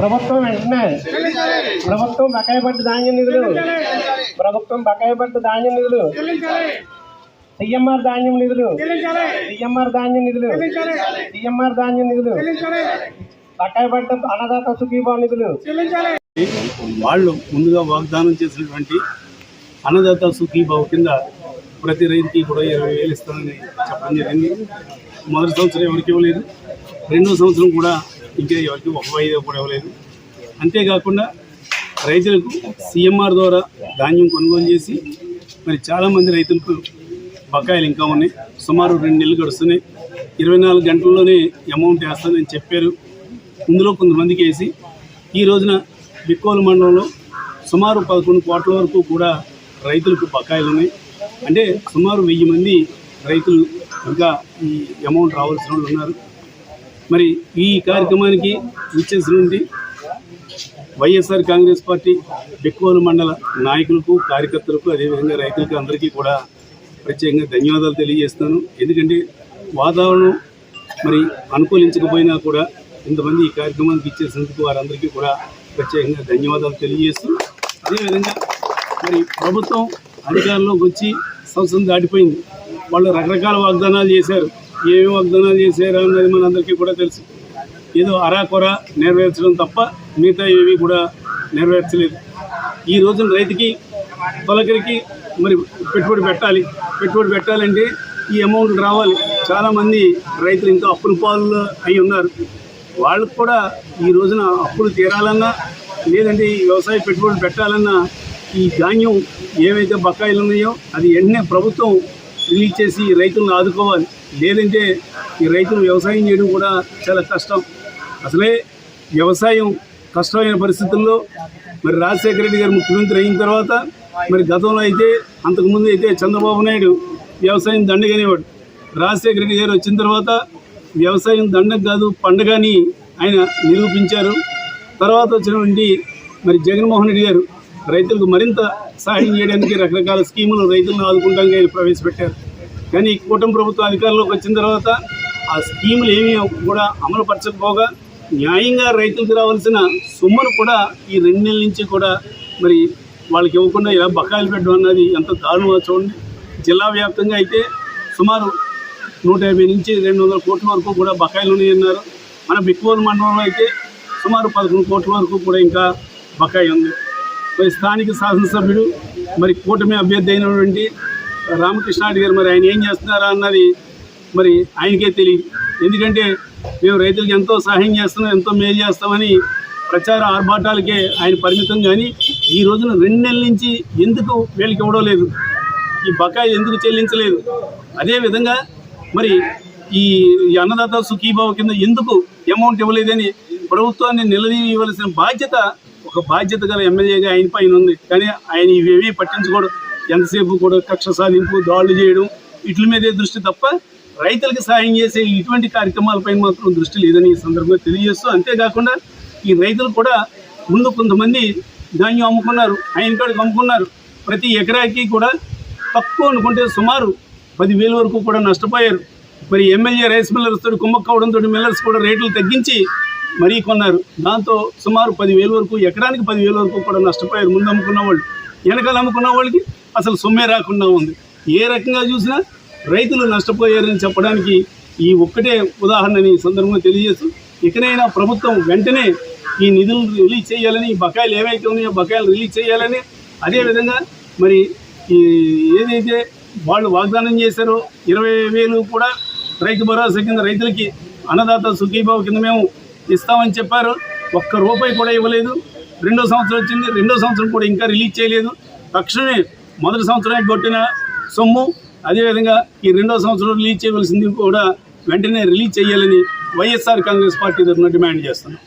ప్రభుత్వం వెంటనే ప్రభుత్వం బకాయి పడ్డ ధాన్యం నిధులు. ప్రభుత్వం బకాయి పడ్డ ధాన్యం నిధులు. సిఎంఆర్ ధాన్యం నిధులు. సిఎంఆర్ ధాన్యం నిధులు. సిఎంఆర్ ధాన్యం నిధులు. బకాయి పడ్డ అన్నదాత సుఖీభావ నిధులు. వాళ్ళు ముందుగా వాగ్దానం చేసినటువంటి అన్నదాత సుఖీభావ కింద ప్రతి రైతుకి కూడా ఇరవై వేలు ఇస్తానని చెప్పడం జరిగింది. మొదటి సంవత్సరం ఎవరికి ఇవ్వలేదు. రెండో సంవత్సరం కూడా ఇంకా ఎవరికి ఒక ఐదు కూడా ఇవ్వలేదు. అంతేకాకుండా రైతులకు సీఎంఆర్ ద్వారా ధాన్యం కొనుగోలు చేసి మరి చాలామంది రైతులకు బకాయిలు ఇంకా ఉన్నాయి. సుమారు రెండు నెలలు గడుస్తున్నాయి. ఇరవై నాలుగు గంటల్లోనే అమౌంట్ వేస్తానని చెప్పారు. ఇందులో కొంతమందికి వేసి ఈ రోజున బిక్కోలు మండలంలో సుమారు పదకొండు కోట్ల వరకు కూడా రైతులకు బకాయిలు ఉన్నాయి. అంటే సుమారు వెయ్యి మంది రైతులు ఇంకా ఈ అమౌంట్ రావాల్సిన వాళ్ళు ఉన్నారు. మరి ఈ కార్యక్రమానికి నుండి వైఎస్ఆర్ కాంగ్రెస్ పార్టీ బిక్కోలు మండల నాయకులకు కార్యకర్తలకు అదేవిధంగా రైతులకు అందరికీ కూడా ప్రత్యేకంగా ధన్యవాదాలు తెలియజేస్తాను ఎందుకంటే వాతావరణం మరి అనుకూలించకపోయినా కూడా ఇంతమంది ఈ కార్యక్రమానికి ఇచ్చేసినందుకు వారందరికీ కూడా ప్రత్యేకంగా ధన్యవాదాలు తెలియజేస్తూ అదేవిధంగా మరి ప్రభుత్వం అధికారంలోకి వచ్చి సంవత్సరం దాటిపోయింది. వాళ్ళు రకరకాల వాగ్దానాలు చేశారు. ఏమేమి వాగ్దానాలు చేశారా అన్నది మనందరికీ కూడా తెలుసు. ఏదో అరాకొర నెరవేర్చడం తప్ప మిగతా ఏవి కూడా నెరవేర్చలేదు. ఈ రోజున రైతుకి తొలకరికి మరి పెట్టుబడి పెట్టాలి. పెట్టుబడి పెట్టాలంటే ఈ అమౌంట్ రావాలి. చాలామంది రైతులు ఇంకా అప్పుల పాలు అయి ఉన్నారు. వాళ్ళకు కూడా ఈ రోజున అప్పులు తీరాలన్నా లేదంటే ఈ వ్యవసాయ పెట్టుబడులు పెట్టాలన్నా ఈ ధాన్యం ఏవైతే బకాయిలు ఉన్నాయో అది వెంటనే ప్రభుత్వం రిలీజ్ చేసి ఈ రైతులను ఆదుకోవాలి. లేదంటే ఈ రైతులు వ్యవసాయం చేయడం కూడా చాలా కష్టం. అసలే వ్యవసాయం కష్టమైన పరిస్థితుల్లో మరి రాజశేఖర రెడ్డి గారు ముఖ్యమంత్రి అయిన తర్వాత మరి గతంలో అయితే అంతకుముందు అయితే చంద్రబాబు నాయుడు వ్యవసాయం దండగనేవాడు. రాజశేఖర రెడ్డి గారు వచ్చిన తర్వాత వ్యవసాయం దండగ కాదు పండగ అని ఆయన నిరూపించారు. తర్వాత వచ్చినటువంటి మరి జగన్మోహన్ రెడ్డి గారు రైతులకు మరింత సహాయం చేయడానికి రకరకాల స్కీములు రైతులను ఆదుకుంటానికి ఆయన ప్రవేశపెట్టారు. కానీ కూటమి ప్రభుత్వం అధికారంలోకి వచ్చిన తర్వాత ఆ స్కీములు ఏమీ కూడా అమలు పరచకపోగా న్యాయంగా రైతులకు రావాల్సిన సొమ్మును కూడా ఈ రెండు నెలల నుంచి కూడా మరి వాళ్ళకి ఇవ్వకుండా ఇలా బకాయిలు పెట్టడం అన్నది ఎంత దారుణమో చూడండి. జిల్లా వ్యాప్తంగా అయితే సుమారు నూట యాభై నుంచి రెండు వందల కోట్ల వరకు కూడా బకాయిలు ఉన్నాయన్నారు. మన బిక్కోలు మండలంలో అయితే సుమారు పదకొండు కోట్ల వరకు కూడా ఇంకా బకాయి ఉంది. మరి స్థానిక శాసనసభ్యుడు మరి కూటమి అభ్యర్థి అయినటువంటి రామకృష్ణారెడ్డి గారు మరి ఆయన ఏం చేస్తున్నారా అన్నది మరి ఆయనకే తెలియదు. ఎందుకంటే మేము రైతులకు ఎంతో సహాయం చేస్తున్నాం ఎంతో మేలు చేస్తామని ప్రచార ఆర్భాటాలకే ఆయన పరిమితం కానీ ఈ రోజున రెండు నెలల నుంచి ఎందుకు వీళ్ళకి ఇవ్వడం లేదు? ఈ బకాయి ఎందుకు చెల్లించలేదు? అదేవిధంగా మరి ఈ ఈ అన్నదాత సుఖీభావ కింద ఎందుకు అమౌంట్ ఇవ్వలేదని ప్రభుత్వాన్ని నిలదీయవలసిన బాధ్యత ఒక బాధ్యత గల ఎమ్మెల్యేగా ఆయన పైన ఉంది. కానీ ఆయన ఇవేవి పట్టించుకోవడం ఎంతసేపు కూడా కక్ష సాధింపు దాడులు చేయడం వీటి మీదే దృష్టి తప్ప రైతులకు సాయం చేసే ఇటువంటి కార్యక్రమాలపై మాత్రం దృష్టి లేదని ఈ సందర్భంగా తెలియజేస్తూ అంతేకాకుండా ఈ రైతులు కూడా ముందు కొంతమంది ధాన్యం అమ్ముకున్నారు ఆయన కాడికి అమ్ముకున్నారు. ప్రతి ఎకరాకి కూడా తక్కువ అనుకుంటే సుమారు పదివేల వరకు కూడా నష్టపోయారు. మరి ఎమ్మెల్యే రైస్ మిల్లర్స్ తోటి కుమ్మక్కవడంతో మిల్లర్స్ కూడా రేట్లు తగ్గించి మరీ కొన్నారు. దాంతో సుమారు పదివేల వరకు ఎకరానికి పదివేల వరకు కూడా నష్టపోయారు. ముందు అమ్ముకున్న వాళ్ళు. వెనకాల అమ్ముకున్న వాళ్ళకి అసలు సొమ్మే రాకుండా ఉంది. ఏ రకంగా చూసినా రైతులు నష్టపోయారని చెప్పడానికి ఈ ఒక్కటే ఉదాహరణని సందర్భంగా తెలియజేస్తూ ఇకనైనా ప్రభుత్వం వెంటనే ఈ నిధులు రిలీజ్ చేయాలని ఈ బకాయిలు ఏవైతే ఉన్నాయో బకాయిలు రిలీజ్ చేయాలని అదేవిధంగా మరి ఈ ఏదైతే వాళ్ళు వాగ్దానం చేశారో ఇరవై వేలు కూడా రైతు భరోసా కింద రైతులకి అన్నదాత సుఖీభావ కింద మేము ఇస్తామని చెప్పారు. ఒక్క రూపాయి కూడా ఇవ్వలేదు. రెండో సంవత్సరం వచ్చింది. రెండో సంవత్సరం కూడా ఇంకా రిలీజ్ చేయలేదు. తక్షణమే మొదటి సంవత్సరానికి కొట్టిన సొమ్ము. అదేవిధంగా ఈ రెండో సంవత్సరం రిలీజ్ చేయవలసింది కూడా వెంటనే రిలీజ్ చేయాలని వైఎస్ఆర్ కాంగ్రెస్ పార్టీ తరఫున డిమాండ్ చేస్తున్నాం.